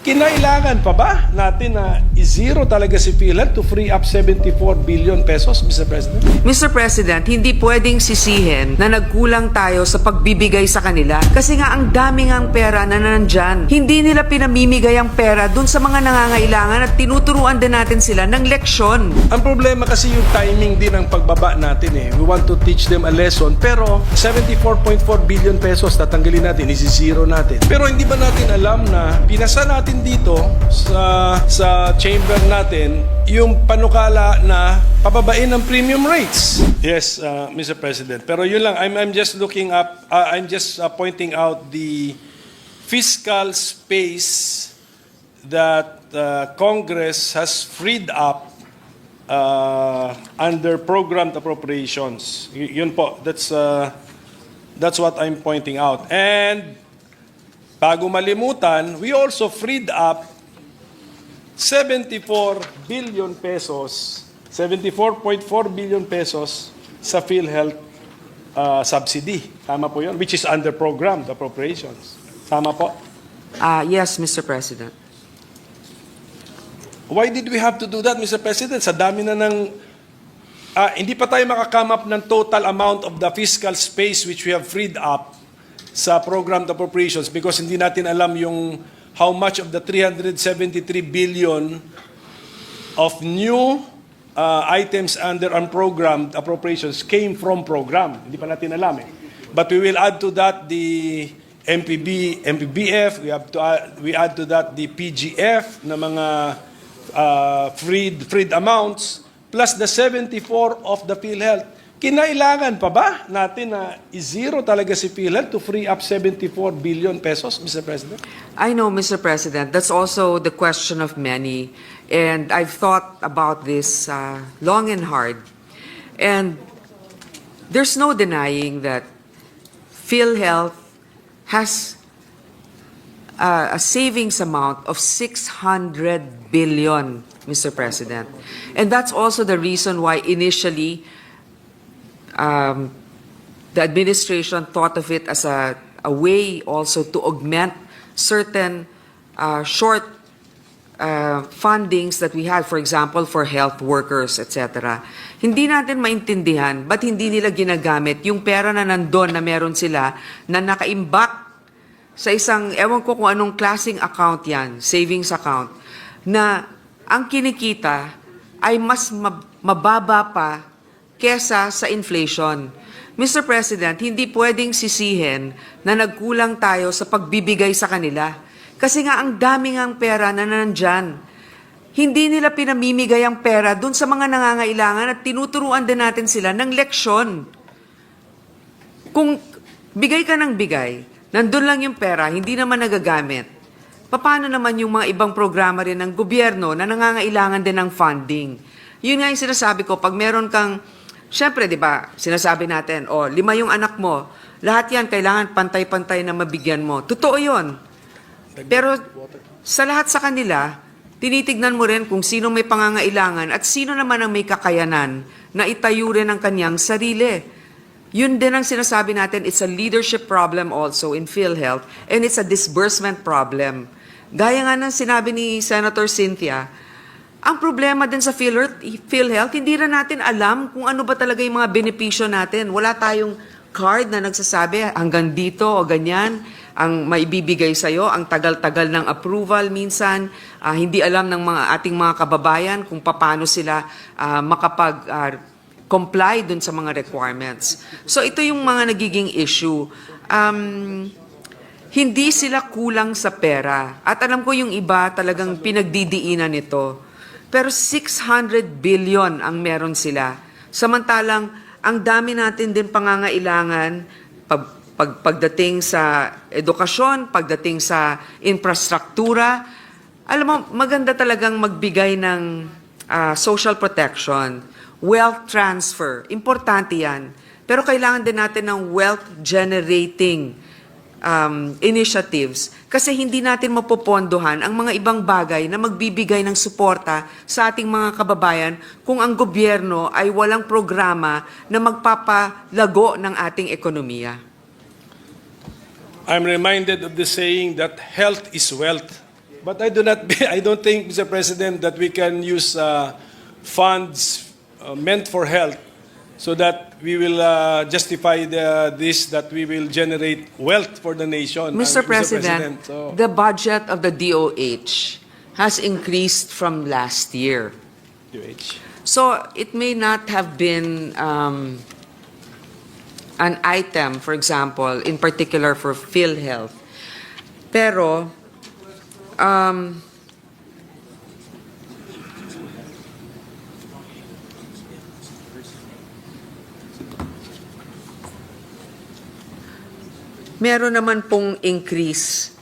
Kinailangan pa ba natin na i-zero talaga si PhilHealth to free up 74 billion pesos, Mr. President? Mr. President, hindi pwedeng sisihin na nagkulang tayo sa pagbibigay sa kanila kasi nga ang dami ngang pera na nandyan. Hindi nila pinamimigay ang pera dun sa mga nangangailangan at tinuturuan din natin sila ng leksyon. Ang problema kasi yung timing din ng pagbaba natin eh. We want to teach them a lesson pero 74.4 billion pesos tatanggalin natin, isi-zero natin. Pero hindi ba natin alam na pinasa natin dito sa sa chamber natin yung panukala na pababain ng premium rates. Yes, uh, Mr. President. Pero yun lang, I'm, I'm just looking up, uh, I'm just uh, pointing out the fiscal space that uh, Congress has freed up uh, under programmed appropriations. Y- yun po, that's, uh, that's what I'm pointing out. And bago malimutan, we also freed up 74 billion pesos, 74.4 billion pesos sa PhilHealth uh, subsidy. Tama po yun, which is under programmed appropriations. Tama po. Ah, yes, Mr. President. Why did we have to do that, Mr. President? Sa dami na ng... ah, hindi pa tayo makakame up ng total amount of the fiscal space which we have freed up sa programmed appropriations because hindi natin alam yung how much of the 373 billion of new uh, items under unprogrammed appropriations came from program. Hindi pa natin alam eh. But we will add to that the MPB, MPBF, we have to add, we add to that the PGF na mga uh, freed freed amounts plus the 74 of the PhilHealth. Kinailangan pa ba natin na i-zero talaga si PhilHealth to free up 74 billion pesos, Mr. President? I know, Mr. President, that's also the question of many. And I've thought about this uh, long and hard. And there's no denying that PhilHealth has uh, a savings amount of 600 billion, Mr. President. And that's also the reason why initially um, the administration thought of it as a, a way also to augment certain uh, short uh, fundings that we had, for example, for health workers, etc. Hindi natin maintindihan ba't hindi nila ginagamit yung pera na nandun na meron sila na nakaimbak sa isang, ewan ko kung anong klaseng account yan, savings account, na ang kinikita ay mas mab- mababa pa kesa sa inflation. Mr. President, hindi pwedeng sisihin na nagkulang tayo sa pagbibigay sa kanila. Kasi nga ang dami ngang pera na nandyan. Hindi nila pinamimigay ang pera dun sa mga nangangailangan at tinuturuan din natin sila ng leksyon. Kung bigay ka ng bigay, nandun lang yung pera, hindi naman nagagamit. Paano naman yung mga ibang programa rin ng gobyerno na nangangailangan din ng funding? Yun nga yung sinasabi ko, pag meron kang, syempre, di ba, sinasabi natin, oh, lima yung anak mo, lahat yan kailangan pantay-pantay na mabigyan mo. Totoo yun. Pero sa lahat sa kanila, tinitignan mo rin kung sino may pangangailangan at sino naman ang may kakayanan na itayo rin ang kanyang sarili. Yun din ang sinasabi natin, it's a leadership problem also in PhilHealth and it's a disbursement problem. Gaya nga ng sinabi ni Senator Cynthia, ang problema din sa PhilHealth, hindi na natin alam kung ano ba talaga yung mga benepisyo natin. Wala tayong card na nagsasabi hanggang dito o ganyan ang maibibigay sa'yo, ang tagal-tagal ng approval minsan, ah, hindi alam ng mga ating mga kababayan kung paano sila ah, makapag ah, comply dun sa mga requirements. So ito yung mga nagiging issue. Um, hindi sila kulang sa pera. At alam ko yung iba talagang pinagdidiinan nito. Pero 600 billion ang meron sila. Samantalang ang dami natin din pangangailangan pag, pag, pagdating sa edukasyon, pagdating sa infrastruktura. Alam mo, maganda talagang magbigay ng ah, social protection, wealth transfer. Importante yan. Pero kailangan din natin ng wealth generating um, initiatives kasi hindi natin mapopondohan ang mga ibang bagay na magbibigay ng suporta sa ating mga kababayan kung ang gobyerno ay walang programa na magpapalago ng ating ekonomiya. I'm reminded of the saying that health is wealth. But I do not. I don't think, Mr. President, that we can use uh, funds uh, meant for health so that we will uh, justify the, this that we will generate wealth for the nation. Mr. Uh, President, So, the budget of the DOH has increased from last year. DOH. So it may not have been um, an item, for example, in particular for PhilHealth. Pero, um, meron naman pong increase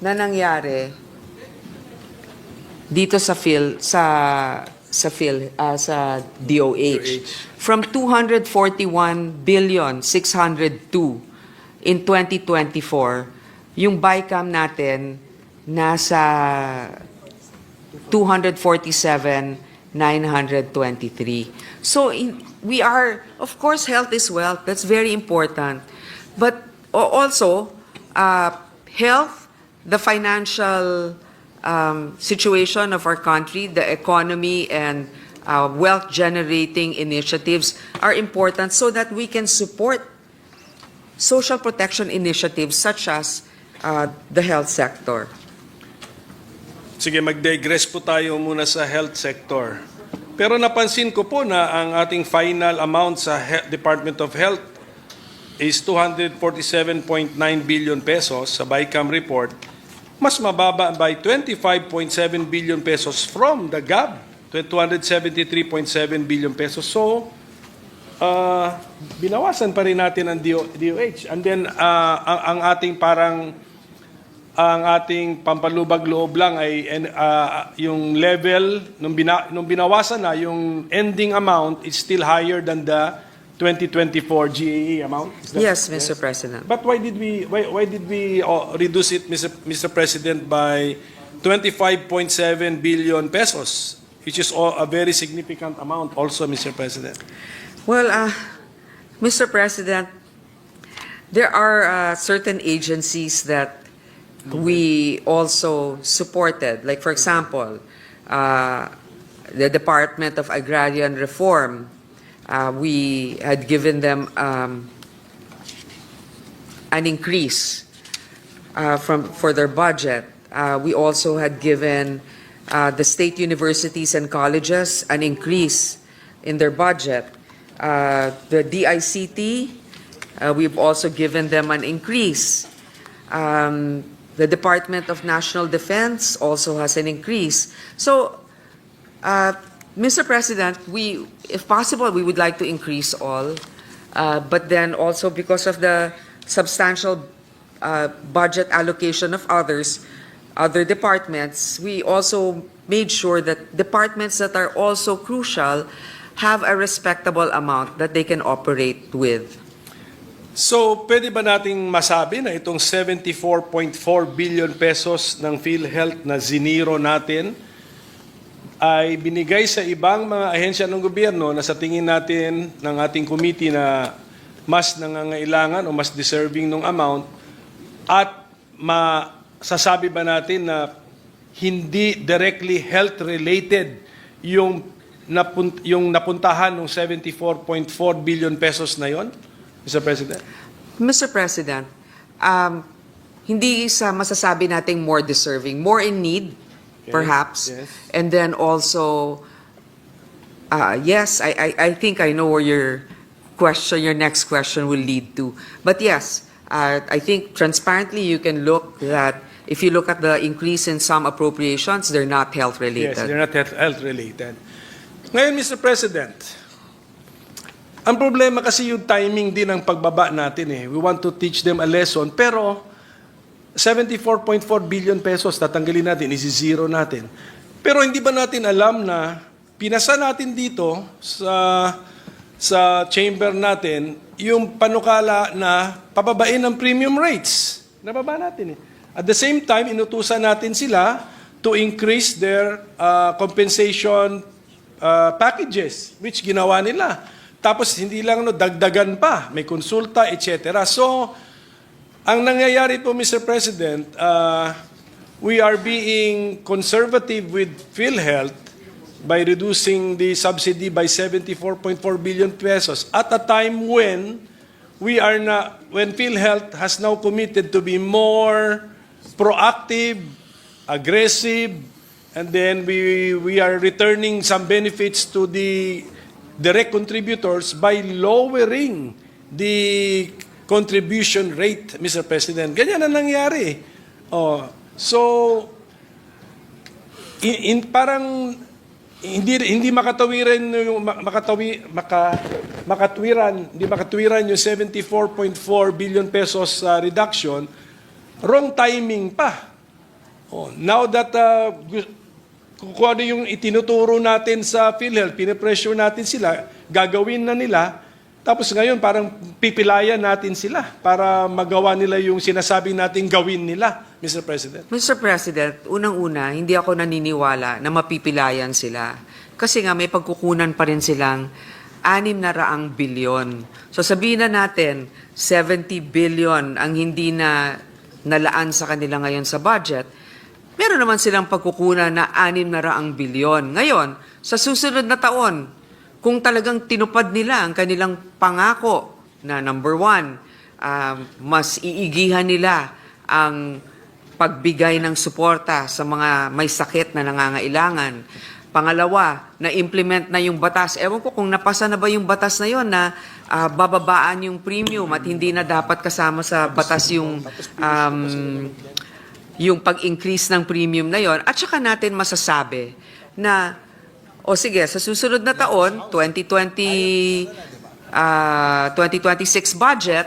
na nangyari dito sa Phil sa sa Phil ah, sa DOH from 241 billion 602 in 2024 yung BICAM natin nasa 247 923 so in, we are of course health is wealth. That's very important but also uh, health the financial um, situation of our country, the economy and uh, wealth generating initiatives are important so that we can support social protection initiatives such as uh, the health sector. Sige, mag-digress po tayo muna sa health sector. Pero napansin ko po na ang ating final amount sa Department of Health is 247.9 billion pesos sa BICAM report. Mas mababa by 25.7 billion pesos from the GAB, 273.7 billion pesos. So, uh, binawasan pa rin natin ang DO- DOH. And then, uh, ang, ang ating parang ang ating pampalubag loob lang ay ah, yung level nung, bina, nung binawasan na yung ending amount is still higher than the 2024 GAE amount. Is that- Yes, Mr. President. But why did we why, why did we uh, reduce it Mr. Mr. President by 25.7 billion pesos which is all, a very significant amount also Mr. President. Well, uh, Mr. President, there are uh, certain agencies that we also supported. Like, for example, uh, the Department of Agrarian Reform, uh, we had given them um, an increase uh, from for their budget. Uh, we also had given uh, the state universities and colleges an increase in their budget. Uh, the DICT, uh, we've also given them an increase. Um, the Department of National Defense also has an increase. So, uh, Mr. President, we, if possible, we would like to increase all, uh, but then also because of the substantial uh, budget allocation of others, other departments, we also made sure that departments that are also crucial have a respectable amount that they can operate with. So, pwede ba nating masabi na itong 74.4 billion pesos ng PhilHealth na ziniro natin ay binigay sa ibang mga ahensya ng gobyerno na sa tingin natin ng ating committee na mas nangangailangan o mas deserving ng amount at masasabi ba natin na hindi directly health related yung napun- yung napuntahan ng 74.4 billion pesos na yon Mr. President Mr. President, um, hindi sa masasabi nating more deserving, more in need, perhaps. yes. And then also, uh, yes, I, I, I think I know where your question, your next question will lead to. But yes, uh, I think transparently you can look that if you look at the increase in some appropriations, they're not health related. Yes, they're not health, health related. Ngayon, Mr. President, ang problema kasi yung timing din ng pagbaba natin eh. We want to teach them a lesson, pero 74.4 billion pesos tatanggalin natin, isi-zero natin. Pero hindi ba natin alam na pinasa natin dito sa sa chamber natin yung panukala na pababain ng premium rates. Nababa natin eh. At the same time, inutusan natin sila to increase their uh, compensation uh, packages, which ginawa nila. Tapos hindi lang no, dagdagan pa, may konsulta, etc. So, ang nangyayari po, Mr. President, uh, we are being conservative with PhilHealth by reducing the subsidy by 74.4 billion pesos at a time when we are na when PhilHealth has now committed to be more proactive, aggressive, and then we we are returning some benefits to the direct contributors by lowering the contribution rate, Mr. President. Ganyan ang nangyari. Oh, so in, in parang hindi hindi makatawiran yung ma- makatawi maka makatwiran hindi makatwiran yung 74.4 billion pesos uh, reduction wrong timing pa oh now that uh, kung ano yung itinuturo natin sa PhilHealth pinipressure natin sila gagawin na nila tapos ngayon parang pipilayan natin sila para magawa nila yung sinasabi nating gawin nila Mr. President Mr. President, unang-una, hindi ako naniniwala na mapipilayan sila. Kasi nga may pagkukunan pa rin silang anim na raang bilyon. So sabihin na natin, 70 billion ang hindi na nalaan sa kanila ngayon sa budget. Meron naman silang pagkukunan na anim na raang bilyon. Ngayon, sa susunod na taon, kung talagang tinupad nila ang kanilang pangako na number one, um, mas iigihan nila ang pagbigay ng suporta sa mga may sakit na nangangailangan. Pangalawa, na-implement na yung batas. Ewan ko kung napasa na ba yung batas na yon na ah, bababaan yung premium at hindi na dapat kasama sa batas yung um, yung pag-increase ng premium na yon. At saka natin masasabi na o sige, sa susunod na taon, 2020, ah, 2026 budget,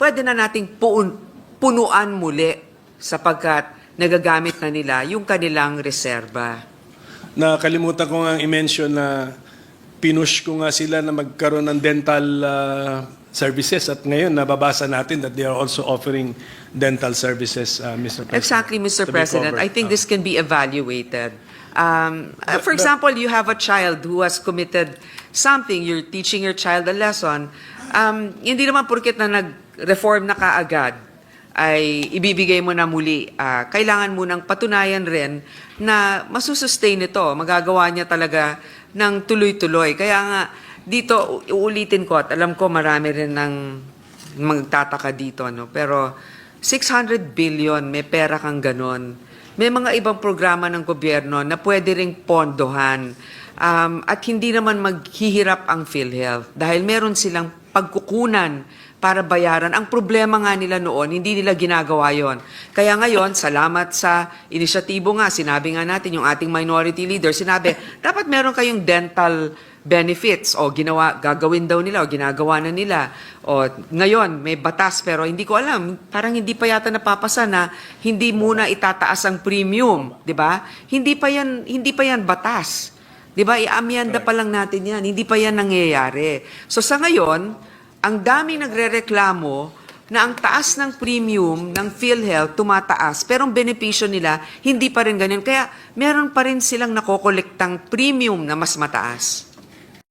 pwede na nating puun, punuan muli sapagkat nagagamit na nila yung kanilang reserba. Nakalimutan ko nga i-mention na pinush ko nga sila na magkaroon ng dental uh, services at ngayon nababasa natin that they are also offering dental services, uh, Mr. President. Exactly, Mr. President. I think Uh, this can be evaluated. Um, uh, for but- example, you have a child who has committed something, you're teaching your child a lesson. Um, hindi naman porket na nag-reform na kaagad ay ibibigay mo na muli. Ah, kailangan mo nang patunayan rin na masusustain ito. Magagawa niya talaga ng tuloy-tuloy. Kaya nga, dito, uulitin ko at alam ko marami rin ng magtataka dito. No? Pero 600 billion, may pera kang ganon. May mga ibang programa ng gobyerno na pwede ring pondohan. Um, at hindi naman maghihirap ang PhilHealth dahil meron silang pagkukunan para bayaran. Ang problema nga nila noon, hindi nila ginagawa yon. Kaya ngayon, salamat sa inisyatibo nga, sinabi nga natin, yung ating minority leader, sinabi, dapat meron kayong dental benefits o ginawa gagawin daw nila o ginagawa na nila. O ngayon may batas pero hindi ko alam parang hindi pa yata napapasa na hindi muna itataas ang premium di ba? Hindi pa yan hindi pa yan batas. Di ba? Iamyanda pa lang natin yan. Hindi pa yan nangyayari. So sa ngayon ang daming nagrereklamo na ang taas ng premium ng PhilHealth tumataas, pero ang benepisyo nila hindi pa rin ganyan. Kaya meron pa rin silang nakokolektang premium na mas mataas.